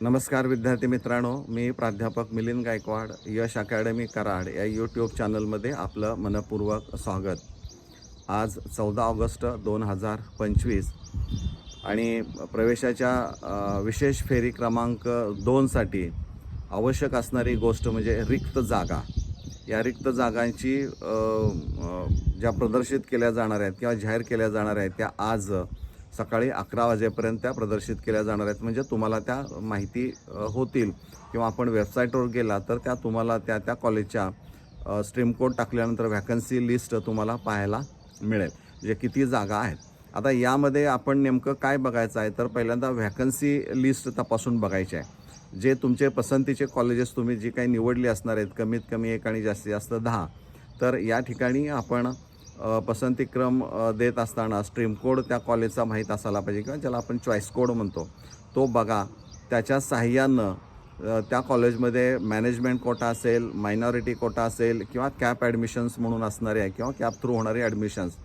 नमस्कार विद्यार्थी मित्रांनो मी प्राध्यापक मिलिंद गायकवाड यश अकॅडमी कराड या यूट्यूब चॅनलमध्ये आपलं मनपूर्वक स्वागत. आज चौदा ऑगस्ट दोन हजार पंचवीस आणि प्रवेशाच्या विशेष फेरी क्रमांक दोनसाठी आवश्यक असणारी गोष्ट म्हणजे रिक्त जागा. या रिक्त जागांची ज्या प्रदर्शित केल्या जाणार आहेत किंवा जाहीर केल्या जाणार आहेत त्या आज सकाळी अकरा वाजेपर्यंत त्या प्रदर्शित केल्या जाणार आहेत. म्हणजे तुम्हाला त्या माहिती होतील. किंवा आपण वेबसाईटवर गेला तर त्या तुम्हाला त्या त्या कॉलेजच्या स्ट्रीम कोड टाकल्यानंतर व्हॅकन्सी लिस्ट तुम्हाला पाहायला मिळेल. जे किती जागा आहेत. आता यामध्ये आपण नेमकं काय बघायचं आहे? तर पहिल्यांदा व्हॅकन्सी लिस्ट तपासून बघायची आहे. जे तुमचे पसंतीचे कॉलेजेस तुम्ही जी काही निवडली असणार आहेत कमीत कमी एक आणि जास्तीत जास्त दहा तर या ठिकाणी आपण पसंतीक्रम देत असताना स्ट्रीम कोड त्या कॉलेजचा माहीत असायला पाहिजे किंवा ज्याला आपण चॉईस कोड म्हणतो. तो बघा त्याच्या साह्यानं त्या कॉलेजमध्ये मॅनेजमेंट कोटा असेल मायनॉरिटी कोटा असेल किंवा कॅप ॲडमिशन्स म्हणून असणारे किंवा कॅप थ्रू होणारे ॲडमिशन्स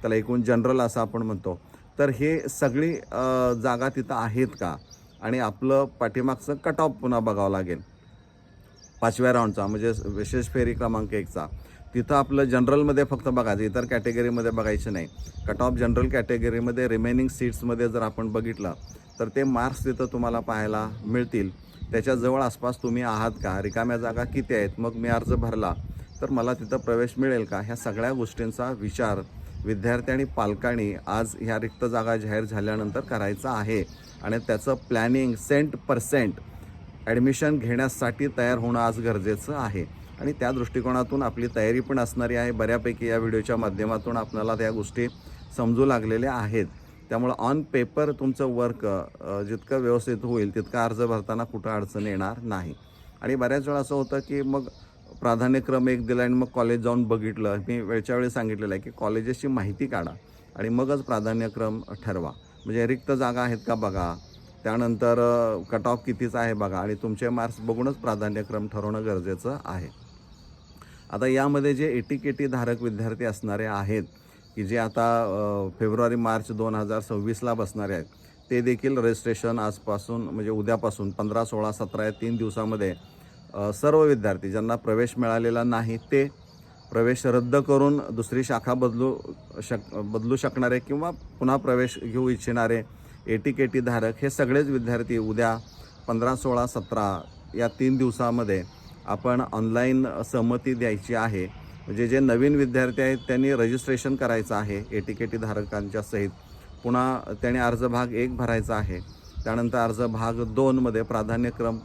त्याला एकूण जनरल असं आपण म्हणतो. तर हे सगळी जागा तिथं आहेत का? आणि आपलं पाठीमागचं कट ऑफ पुन्हा बघावं लागेल. पाचव्या राऊंडचा म्हणजे विशेष फेरी क्रमांक एकचा. तिथं आपलं जनरलमध्ये फक्त बघायचं इतर कॅटेगरीमध्ये बघायचं नाही. कट ऑफ जनरल कॅटेगरीमध्ये रिमेनिंग सीट्समध्ये जर आपण बघितलं तर ते मार्क्स तिथं तुम्हाला पाहायला मिळतील. त्याच्याजवळ आसपास तुम्ही आहात का? रिकाम्या जागा किती आहेत? मग मी अर्ज भरला तर मला तिथं प्रवेश मिळेल का? ह्या सगळ्या गोष्टींचा विचार विद्यार्थी आणि पालकांनी आज ह्या रिक्त जागा जाहीर झाल्यानंतर करायचा आहे. आणि त्याचं प्लॅनिंग सेंट पर्सेंट ॲडमिशन घेण्यासाठी तयार होणं आज गरजेचं आहे. आणि त्या दृष्टिकोनातून आपली तयारी पण असणारी आहे. बऱ्यापैकी या व्हिडिओच्या माध्यमातून आपल्याला त्या गोष्टी समजू लागलेल्या आहेत. त्यामुळं ऑन पेपर तुमचं वर्क जितकं व्यवस्थित होईल तितका अर्ज भरताना कुठं अडचण येणार नाही. आणि बऱ्याच वेळा असं होतं की मग प्राधान्यक्रम एक दिला आणि मग कॉलेज जाऊन बघितलं. मी वेळच्या वेळी सांगितलेलं आहे की कॉलेजेसची माहिती काढा आणि मगच प्राधान्यक्रम ठरवा. म्हणजे रिक्त जागा आहेत का बघा. त्यानंतर कट ऑफ कितीचा आहे बघा. आणि तुमचे मार्क्स बघूनच प्राधान्यक्रम ठरवणं गरजेचं आहे. आता यामध्ये जे एटीकेटी धारक विद्यार्थी असणारे आहेत की जे आता फेब्रुवारी मार्च दोन हजार सव्वीसला बसणारे आहेत ते देखील रजिस्ट्रेशन आजपासून म्हणजे उद्यापासून पंधरा सोळा सतरा या तीन दिवसामध्ये सर्व विद्यार्थी ज्यांना प्रवेश मिळालेला नाही ते प्रवेश रद्द करून दुसरी शाखा बदलू शक बदलू शकणारे किंवा पुन्हा प्रवेश घेऊ इच्छिणारे एटीकेटी धारक हे सगळेच विद्यार्थी उद्या पंधरा सोळा सतरा या तीन दिवसामध्ये आपण ऑनलाईन सहमती द्यायची आहे. म्हणजे जे नवीन विद्यार्थी आहेत त्यांनी रजिस्ट्रेशन करायचं आहे ए टी के टी धारकांच्या सहित. पुन्हा त्याने अर्ज भाग एक भरायचा आहे. त्यानंतर अर्ज भाग दोनमध्ये प्राधान्यक्रम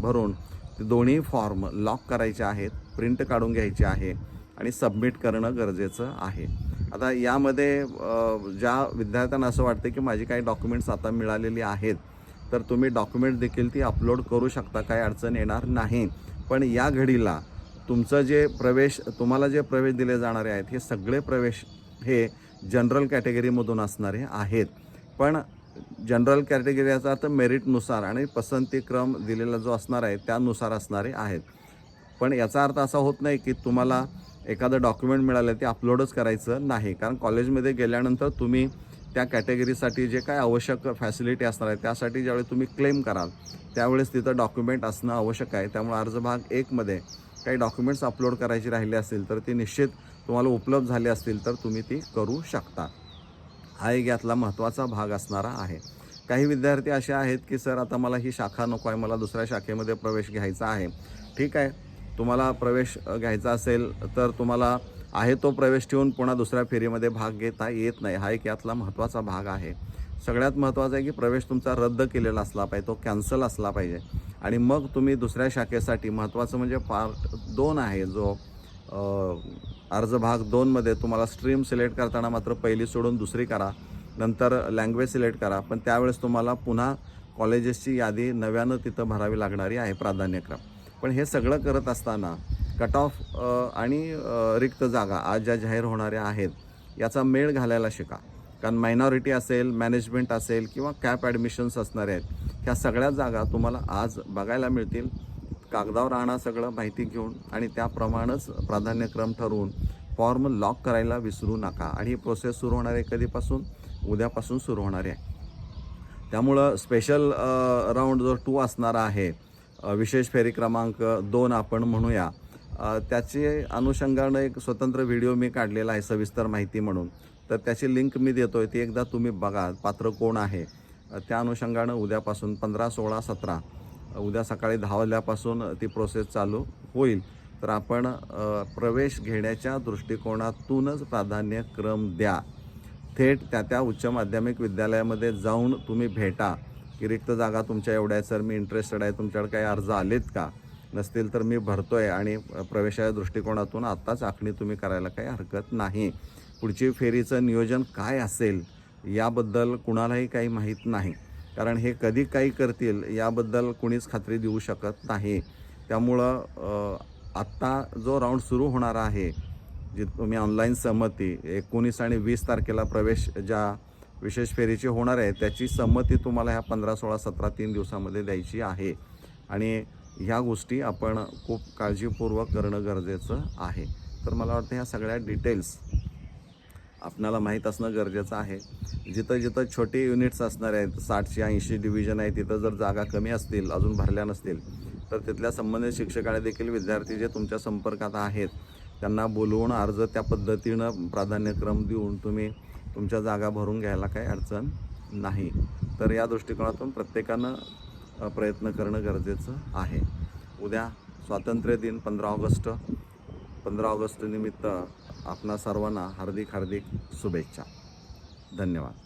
भरून ते दोन्ही फॉर्म लॉक करायचे आहेत प्रिंट काढून घ्यायचे आहे आणि सबमिट करणं गरजेचं आहे. आता यामध्ये ज्या विद्यार्थ्यांना असं वाटतं की माझी काही डॉक्युमेंट्स आता मिळालेली आहेत तर तुम्ही डॉक्युमेंट देखील ती अपलोड करू शकता काही अडचण येणार नाही. पण या घडीला तुमचं जे प्रवेश तुम्हाला जे प्रवेश दिले जाणारे आहेत हे सगळे प्रवेश हे जनरल कॅटेगरीमधून असणारे आहेत. पण जनरल कॅटेगरी याचा अर्थ मेरिटनुसार आणि पसंतीक्रम दिलेला जो असणार आहे त्यानुसार असणारे आहेत. पण याचा अर्थ असा होत नाही की तुम्हाला एखादं डॉक्युमेंट मिळालं ते अपलोडच करायचं नाही. कारण कॉलेजमध्ये गेल्यानंतर तुम्ही त्या कॅटेगरीसाठी जे काय आवश्यक फॅसिलिटी असणार आहे त्यासाठी ज्यावेळी तुम्ही क्लेम कराल त्यावेळेस तिथं डॉक्युमेंट असणं आवश्यक आहे. त्यामुळे अर्ज भाग एकमध्ये काही डॉक्युमेंट्स अपलोड करायची राहिली असतील तर ती निश्चित तुम्हाला उपलब्ध झाली असतील तर तुम्ही ती करू शकता. हा एक यातला महत्त्वाचा भाग असणारा आहे. काही विद्यार्थी असे आहेत की सर आता मला ही शाखा नको आहे मला दुसऱ्या शाखेमध्ये प्रवेश घ्यायचा आहे. ठीक आहे. तुम्हाला प्रवेश घ्यायचा असेल तर तुम्हाला आहे तो प्रवेश ठेवून पुन्हा दुसऱ्या फेरीमध्ये भाग घेता येत नाही. हा एक यातला महत्त्वाचा भाग आहे. सगळ्यात महत्त्वाचं आहे की प्रवेश तुमचा रद्द केलेला असला पाहिजे तो कॅन्सल असला पाहिजे. आणि मग तुम्ही दुसऱ्या शाखेसाठी महत्त्वाचं म्हणजे पार्ट दोन आहे जो अर्ज भाग दोनमध्ये तुम्हाला स्ट्रीम सिलेक्ट करताना मात्र पहिली सोडून दुसरी करा. नंतर लँग्वेज सिलेक्ट करा. पण त्यावेळेस तुम्हाला पुन्हा कॉलेजेसची यादी नव्यानं तिथं भरावी लागणारी आहे प्राधान्यक्रम. पण हे सगळं करत असताना कट ऑफ आणि रिक्त जागा आज ज्या जाहीर होणाऱ्या आहेत याचा मेळ घालायला शिका. कारण मायनॉरिटी असेल मॅनेजमेंट असेल किंवा कॅप ॲडमिशन्स असणारे आहेत ह्या सगळ्या जागा तुम्हाला आज बघायला मिळतील. कागदावर आणा सगळं माहिती घेऊन आणि त्याप्रमाणेच प्राधान्यक्रम ठरवून फॉर्म लॉक करायला विसरू नका. आणि ही प्रोसेस सुरू होणार आहे कधीपासून? उद्यापासून सुरू होणार आहे. त्यामुळं स्पेशल राऊंड जो टू असणारा आहे विशेष फेरी क्रमांक दोन आपण म्हणूया. त्याचे अनुषंगानं एक स्वतंत्र व्हिडिओ मी काढलेला आहे सविस्तर माहिती म्हणून. तर त्याची लिंक मी देतोय ती एकदा तुम्ही बघा पात्र कोण आहे. त्या अनुषंगानं उद्यापासून पंधरा सोळा सतरा उद्या सकाळी दहा वाजल्यापासून ती प्रोसेस चालू होईल. तर आपण प्रवेश घेण्याच्या दृष्टिकोनातूनच प्राधान्यक्रम द्या. थेट त्या त्या उच्च माध्यमिक विद्यालयामध्ये जाऊन तुम्ही भेटा. की रिक्त जागा तुमच्या एवढ्या आहेत सर मी इंटरेस्टेड आहे तुमच्याकडे काही अर्ज आलेत का? नसतील तर मी भरतो आहे आणि प्रवेशाच्या दृष्टिकोनातून आत्ताच आखणी तुम्ही करायला काही हरकत नाही. पुढची फेरीचं नियोजन काय असेल याबद्दल कुणालाही काही माहीत नाही. कारण हे कधी काही करतील याबद्दल कुणीच खात्री देऊ शकत नाही. त्यामुळं आत्ता जो राऊंड सुरू होणार आहे जी तुम्ही ऑनलाईन संमती एकोणीस आणि वीस तारखेला प्रवेश ज्या विशेष फेरीची होणार आहे त्याची संमती तुम्हाला ह्या पंधरा सोळा सतरा तीन दिवसामध्ये द्यायची आहे. आणि ह्या गोष्टी आपण खूप काळजीपूर्वक करणं गरजेचं आहे. तर मला वाटतं ह्या सगळ्या डिटेल्स आपणाला माहीत असणं गरजेचं आहे. जिथं जिथं छोटे युनिट्स असणार आहेत साठशे ऐंशी डिव्हिजन आहे तिथं जर जागा कमी असतील अजून भरल्या नसतील तर तिथल्या संबंधित शिक्षकाने देखील विद्यार्थी जे तुमच्या संपर्कात आहेत त्यांना बोलवून अर्ज त्या पद्धतीनं प्राधान्यक्रम देऊन तुम्ही तुमच्या जागा भरून घ्यायला काही अडचण नाही. तर या दृष्टिकोनातून प्रत्येकानं प्रयत्न करणं गरजेचं आहे. उद्या स्वातंत्र्य दिन पंधरा ऑगस्ट. पंधरा ऑगस्ट निमित्त आपणा सर्वांना हार्दिक हार्दिक शुभेच्छा. धन्यवाद.